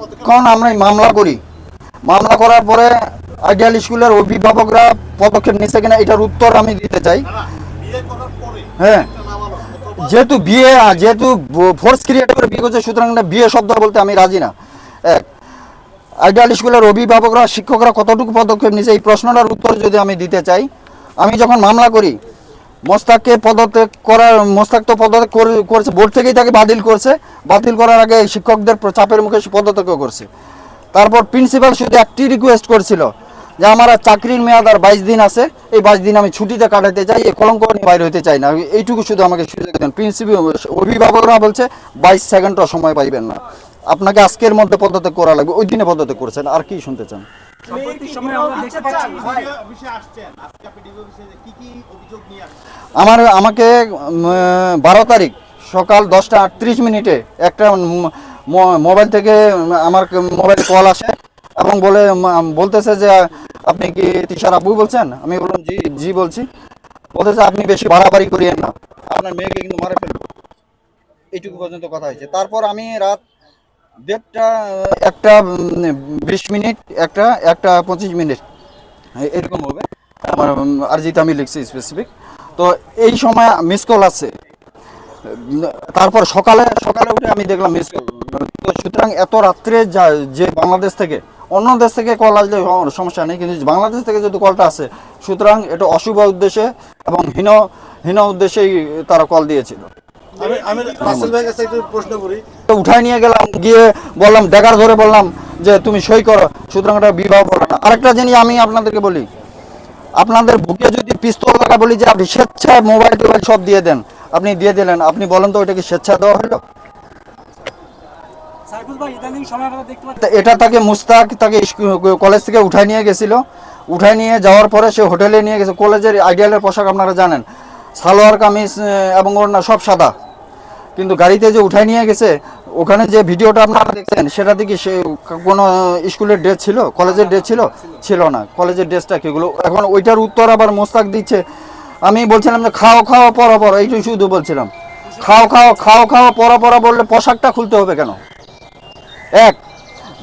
যখন আমরা মামলা করি। মামলা করার পরে আইডিয়াল স্কুলের অভিভাবকরা পদক্ষেপ নিচ্ছে কিনা এটার উত্তর আমি দিতে চাই। হ্যাঁ। যেহেতু বিয়ে, যেহেতু ফোর্স ক্রিয়েট করে বিয়ে করছে, সুতরাং বিয়ে শব্দ বলতে আমি রাজি না। এক, আইডিয়াল স্কুলের অভিভাবকরা, শিক্ষকরা কতটুকু পদক্ষেপ নিছে এই প্রশ্নটার উত্তর যদি আমি দিতে চাই, আমি যখন মামলা করি মোস্তাককে পদত্যাগ করার, মোস্তাক তো পদত্যাগ করে- করেছে, বোর্ড থেকেই তাকে বাতিল করছে। বাতিল করার আগে শিক্ষকদের চাপের মুখে সে পদত্যাগও করছে। তারপর প্রিন্সিপাল শুধু একটি রিকোয়েস্ট করেছিল যে, আমার চাকরির মেয়াদ আর বাইশ দিন আছে। এই বাইশ দিন আমি ছুটিতে কাটাতে চাই, এই কলঙ্ক বাইরে হতে চাই না। এইটুকু শুধু আমাকে সুযোগ দেন। প্রিন্সিপাল অভিভাবকরা বলছে, বাইশ সেকেন্ডও সময় পাইবেন না। আপনাকে আজকের মধ্যে পদত্যাগ করা লাগবে। ওই দিনে পদত্যাগ করেছেন। আর কি শুনতে চান? আমরা দেখতে পাচ্ছি অফিসে আসছেন। আজকে আপনি ডিবি অফিসে যে কি কি অভিযোগ নিয়ে আসছেন? আমার আমাকে বারো তারিখ সকাল দশটা আটত্রিশ মিনিটে একটা মোবাইল থেকে আমার মোবাইল কল আসে এবং বলে বলতেছে যে আপনি কি তিশার আব্বু বলছেন? আমি বললাম জি জি বলছি। বলতেছে আপনি বেশি বাড়াবাড়ি করিয়েন না। আপনার মেয়েকে কিন্তু মারে ফেলব। এইটুকু পর্যন্ত কথা হয়েছে। তারপর আমি রাত দেড়টা, একটা বিশ মিনিট, একটা একটা পঁচিশ মিনিট। এরকম হবে। আমার আরজিতে আমি লিখছি স্পেসিফিক তো এই সময় মিস কল আছে। তারপর সকালে সকালে উঠে আমি দেখলাম মিস কল তো সুতরাং এত রাত্রে যা, যে বাংলাদেশ থেকে, অন্য দেশ থেকে কল আসলে সমস্যা নেই। কিন্তু বাংলাদেশ থেকে যদি কলটা আসে, সুতরাং এটা অশুভ উদ্দেশ্যে এবং হীন হীন উদ্দেশ্যেই তারা কল দিয়েছিল। আমি আমি রাসেল ভাইয়ের কাছে একটু প্রশ্ন করি। তো উঠাই নিয়ে গেলাম গিয়ে বললাম ডেকার ধরে বললাম যে তুমি সই করো সুতরাং এটা বিবাহ করো না। আরেকটা জিনিস আমি আপনাদেরকে বলি আপনাদের বুকে যদি পিস্তল লাগা বলি যে আপনি স্বেচ্ছায় মোবাইল টোবাইল সব দিয়ে দেন আপনি দিয়ে দিলেন আপনি বলেন তো ওইটা কি স্বেচ্ছা দেওয়া হলো এটা তাকে মুস্তাক তাকে কলেজ থেকে উঠাই নিয়ে গেছিল। উঠাই নিয়ে যাওয়ার পরে সে হোটেলে নিয়ে গেছে। কলেজের আইডিয়ালের পোশাক আপনারা জানেন। সালোয়ার কামিজ এবং ওড়না সব সাদা। কিন্তু গাড়িতে যে উঠাই নিয়ে গেছে, ওখানে যে ভিডিওটা আপনারা দেখছেন, সেটা দেখি সে কোনো স্কুলের ড্রেস ছিল, কলেজের ড্রেস ছিল? ছিল না। কলেজের ড্রেসটা কিগুলো এখন ওইটার উত্তর আবার মোস্তাক দিচ্ছে। আমি বলছিলাম যে খাও খাও, পরো পরো এইটুকু শুধু বলছিলাম। খাও খাও খাও খাও, পরো পরো বললে পোশাকটা খুলতে হবে কেন? এক,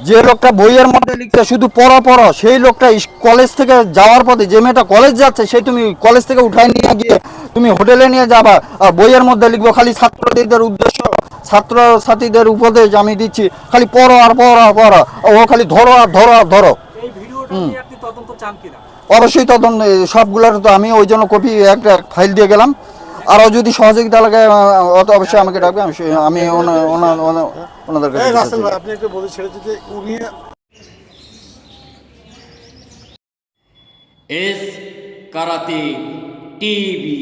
যে লোকটা বইয়ের মধ্যে লিখছে শুধু পড়া পড়া সেই লোকটা কলেজ থেকে যাওয়ার পথে যে মেয়েটা কলেজ যাচ্ছে সেই তুমি কলেজ থেকে উঠায় নিয়ে গিয়ে তুমি হোটেলে নিয়ে যাবা আর বইয়ের মধ্যে লিখব খালি ছাত্রদের উদ্দেশ্য ছাত্র ছাত্রীদের উপদেশ আমি দিচ্ছি খালি পড়ো আর পড়ো আর পড়ো ও খালি ধরো আর ধরো আর ধরো। এই ভিডিওটা নিয়ে আপনি তদন্ত চান কিনা? অবশ্যই তদন্ত সবগুলোর তো আমি ওই জন্য কপি একটা ফাইল দিয়ে গেলাম। আরও যদি সহযোগিতা লাগে অত অবশ্যই আমাকে ডাকবে আমি আমি ওনা- ওনা- ওনা- ওনাদের কাছে আপনি একটু উনি এস কারাতে টিভি।